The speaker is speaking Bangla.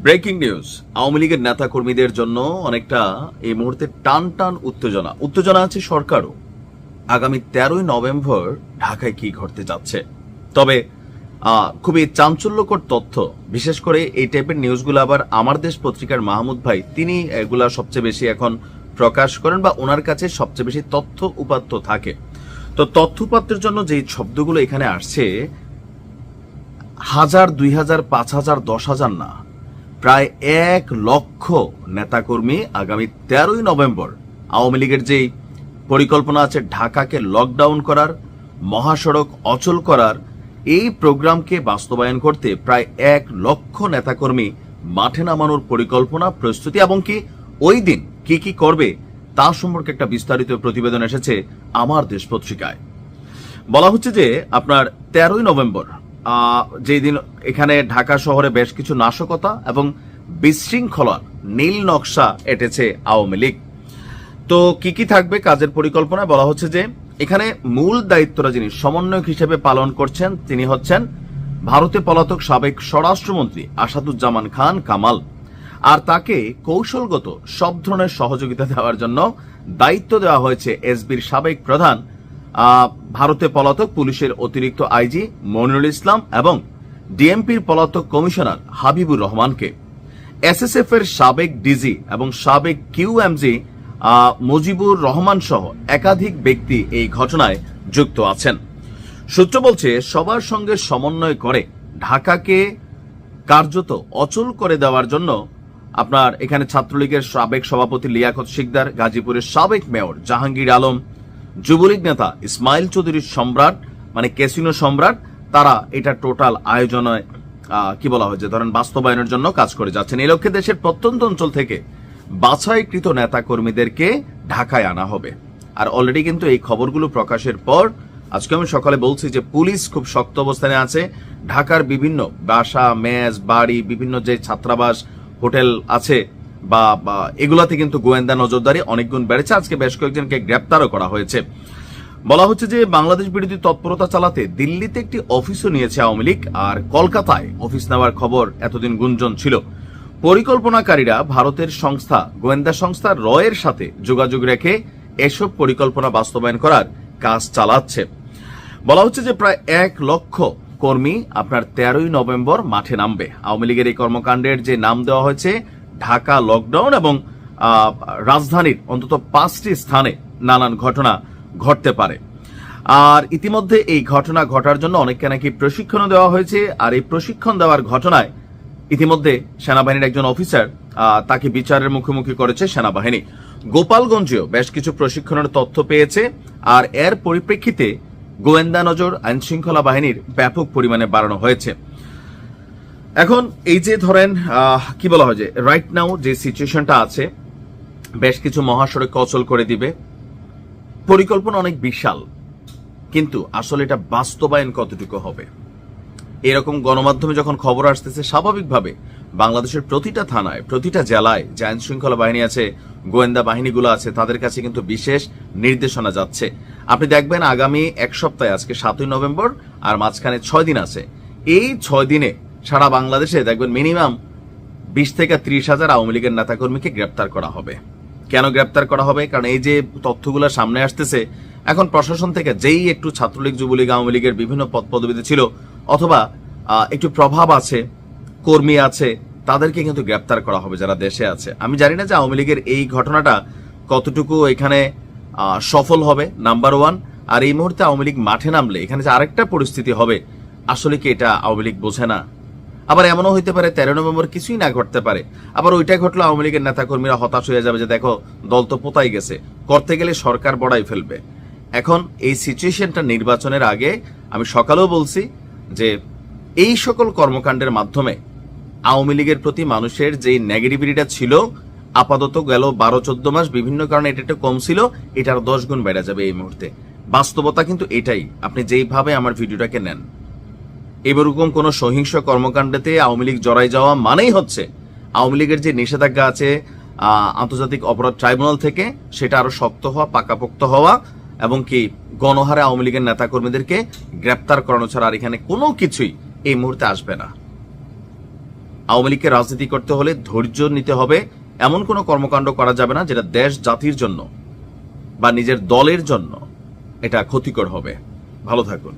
Breaking news. আওয়ামী লীগের নেতা কর্মীদের জন্য অনেকটা এই মুহূর্তে টান টান উত্তেজনা। উত্তেজনা আছে সরকারও। আগামী তেরোই নভেম্বর ঢাকায় কি ঘটতে যাচ্ছে? তবে খুবই চাঞ্চল্যকর তথ্য, বিশেষ করে এই টাইপের নিউজগুলো আবার আমার দেশ পত্রিকার মাহমুদ ভাই, তিনি এগুলা সবচেয়ে বেশি এখন প্রকাশ করেন বা ওনার কাছে সবচেয়ে বেশি তথ্য উপাত্ত থাকে। তো তথ্য উপাত্তের জন্য যে শব্দগুলো এখানে আসছে, হাজার, দুই হাজার, পাঁচ হাজার, দশ হাজার না প্রায় এক লক্ষ নেতাকর্মী আগামী তেরোই নভেম্বর আওয়ামী লীগের যেই পরিকল্পনা আছে ঢাকাকে লকডাউন করার, মহাসড়ক অচল করার, এই প্রোগ্রামকে বাস্তবায়ন করতে প্রায় এক লক্ষ নেতাকর্মী মাঠে নামানোর পরিকল্পনা প্রস্তুতি এবং কি ওই দিন কি কি করবে তা সম্পর্কে একটা বিস্তারিত প্রতিবেদন এসেছে আমার দেশ পত্রিকায়। বলা হচ্ছে যে আপনার তেরোই নভেম্বর যেই দিন এখানে ঢাকা শহরে বেশ কিছু নাশকতা এবং বিশৃঙ্খলার নীল নকশা এটেছে আওয়ামী লীগ। তো কি কি থাকবে কাজের পরিকল্পনায়? বলা হচ্ছে যে, এখানে মূল দায়িত্বটা যিনি সমন্বয়ক হিসেবে পালন করছেন, তিনি হচ্ছেন ভারতে পলাতক সাবেক স্বরাষ্ট্রমন্ত্রী আসাদুজ্জামান খান কামাল। আর তাকে কৌশলগত, সব ধরনের সহযোগিতা দেওয়ার জন্য দায়িত্ব দেওয়া হয়েছে এসবির সাবেক প্রধান ভারতে পলাতক পুলিশের অতিরিক্ত আইজি মনিরুল ইসলাম এবং ডিএমপির পলাতক কমিশনার হাবিবুর রহমানকে। এসএসএফ এর সাবেক ডিজি এবং সাবেক কিউএমজি আহ, মুজিবুর রহমান সহ একাধিক ব্যক্তি এই ঘটনায় যুক্ত আছেন। সূত্র বলছে সবার সঙ্গে সমন্বয় করে ঢাকাকে কার্যত অচল করে দেওয়ার জন্য আপনার এখানে ছাত্রলীগের সাবেক সভাপতি লিয়াকত শিকদার গাজীপুরের সাবেক মেয়র জাহাঙ্গীর আলম যুবলীগ নেতা ইসমাইল চৌধুরীর সম্রাট মানে ক্যাসিনো সম্রাট, তারা এটা টোটাল আয়োজনে কি বলা হয়েছে ধরেন বাস্তবায়নের জন্য কাজ করে যাচ্ছেন। এই লক্ষ্যে দেশের প্রত্যন্ত অঞ্চল থেকে বাছাইকৃত নেতা কর্মীদেরকে ঢাকায় আনা হবে। আর অলরেডি কিন্তু এই খবরগুলো প্রকাশের পর, আজকে আমি সকালে বলছি যে পুলিশ খুব শক্ত অবস্থানে আছে। ঢাকার বিভিন্ন বাসা, মেজ, বাড়ি, বিভিন্ন যে ছাত্রাবাস, হোটেল আছে বা এগুলাতে কিন্তু গোয়েন্দা নজরদারি অনেক গুণ বেড়েছে। আজকে বেশ কয়েকজনকে গ্রেপ্তারও করা হয়েছে। বলা হচ্ছে যে, বাংলাদেশ বিরোধী তৎপরতা চালাতে দিল্লিতে একটি অফিসও নিয়েছে আওয়ামী লীগ, আর কলকাতায় অফিস নেওয়ার খবর এতদিন গুঞ্জন ছিল। পরিকল্পনাকারীরা ভারতের সংস্থা, গোয়েন্দা সংস্থা রয়ের সাথে যোগাযোগ রেখে এসব পরিকল্পনা বাস্তবায়ন করার কাজ চালাচ্ছে। বলা হচ্ছে যে, প্রায় এক লক্ষ কর্মী আপনার তেরোই নভেম্বর মাঠে নামবে। আওয়ামী লীগের এই কর্মকাণ্ডের যে নাম দেওয়া হয়েছে ঢাকা লকডাউন এবং রাজধানীর অন্তত পাঁচটি স্থানে নানান ঘটনা ঘটতে পারে। আর ইতিমধ্যে এই ঘটনা ঘটার জন্য অনেককে নাকি প্রশিক্ষণও দেওয়া হয়েছে। আর এই প্রশিক্ষণ দেওয়ার ঘটনায় ইতিমধ্যে সেনাবাহিনীর একজন অফিসার তাকে বিচারের মুখোমুখি করেছে সেনাবাহিনী। গোপালগঞ্জেও বেশ কিছু প্রশিক্ষণের তথ্য পেয়েছে। আর এর পরিপ্রেক্ষিতে গোয়েন্দা নজর আইন শৃঙ্খলা বাহিনীর ব্যাপক পরিমাণে বাড়ানো হয়েছে। এখন এই যে ধরেন কি বলা হয় যে রাইট নাও যে সিচুয়েশনটা আছে, বেশ কিছু মহাসড়ক অচল করে দিবে। পরিকল্পনা অনেক বিশাল, কিন্তু আসলে এটা বাস্তবায়ন কতটুকু হবে? এরকম গণমাধ্যমে যখন খবর আসতেছে, স্বাভাবিকভাবে বাংলাদেশের প্রতিটা থানায়, প্রতিটা জেলায় যে আইন শৃঙ্খলা বাহিনী আছে, গোয়েন্দা বাহিনীগুলো আছে, তাদের কাছে কিন্তু বিশেষ নির্দেশনা যাচ্ছে। আপনি দেখবেন আগামী এক সপ্তাহে, আজকে সাতই নভেম্বর, আর মাঝখানে ছয় দিন আছে। এই ছয় দিনে সারা বাংলাদেশে দেখবেন মিনিমাম বিশ থেকে ত্রিশ হাজার আওয়ামী লীগের নেতাকর্মীকে গ্রেপ্তার করা হবে। কেন গ্রেপ্তার করা হবে? কারণ এই যে তথ্যগুলো সামনে আসতেছে, এখন প্রশাসন থেকে যেই একটু ছাত্রলীগ, যুবলীগ, আওয়ামী লীগের বিভিন্ন পদ পদবিতে ছিল, অথবা একটু প্রভাব আছে, কর্মী আছে, তাদেরকে কিন্তু গ্রেপ্তার করা হবে যারা দেশে আছে। আমি জানি না যে আওয়ামী লীগের এই ঘটনাটা কতটুকু এখানে সফল হবে, নাম্বার ওয়ান। আর এই মুহূর্তে আওয়ামী লীগ মাঠে নামলে, এখানে যে আরেকটা পরিস্থিতি হবে, আসলে কি এটা আওয়ামী লীগ বোঝে না? আবার এমনও হইতে পারে তেরো নভেম্বর কিছুই না ঘটতে পারে। আবার ওইটা ঘটলে আওয়ামী লীগের নেতাকর্মীরা হতাশ হয়ে যাবে যে দেখো, দল তো পোতাই গেছে, করতে গেলে সরকার বড়াই ফেলবে। এখন এই সিচুয়েশনটা নির্বাচনের আগে আমি সকালেও বলছি যে এই সকল কর্মকাণ্ডের মাধ্যমে আওয়ামী লীগের প্রতি মানুষের যে নেগেটিভিটিটা ছিল, আপাতত গেল বারো, চোদ্দ মাস, বিভিন্ন কারণে এটা একটু কম ছিল এটা আরও দশ গুণ বেড়ে যাবে এই মুহূর্তে। বাস্তবতা কিন্তু এটাই। আপনি যেইভাবে আমার ভিডিওটাকে নেন এরকম কোন সহিংস কর্মকাণ্ডেতে আওয়ামী লীগ জড়াই যাওয়া মানেই হচ্ছে আওয়ামী লীগের যে নিষেধাজ্ঞা আছে আন্তর্জাতিক অপরাধ ট্রাইব্যুনাল থেকে, সেটা আরও শক্ত হওয়া, পাকাপোক্ত হওয়া এবং কি গণহারে আওয়ামী লীগের নেতাকর্মীদেরকে গ্রেপ্তার করানো ছাড়া আর এখানে কোনো কিছুই এই মুহূর্তে আসবে না। আওয়ামী লীগকে রাজনীতি করতে হলে ধৈর্য নিতে হবে, এমন কোনো কর্মকাণ্ড করা যাবে না যেটা দেশ জাতির জন্য বা নিজের দলের জন্য এটা ক্ষতিকর হবে। ভালো থাকুন।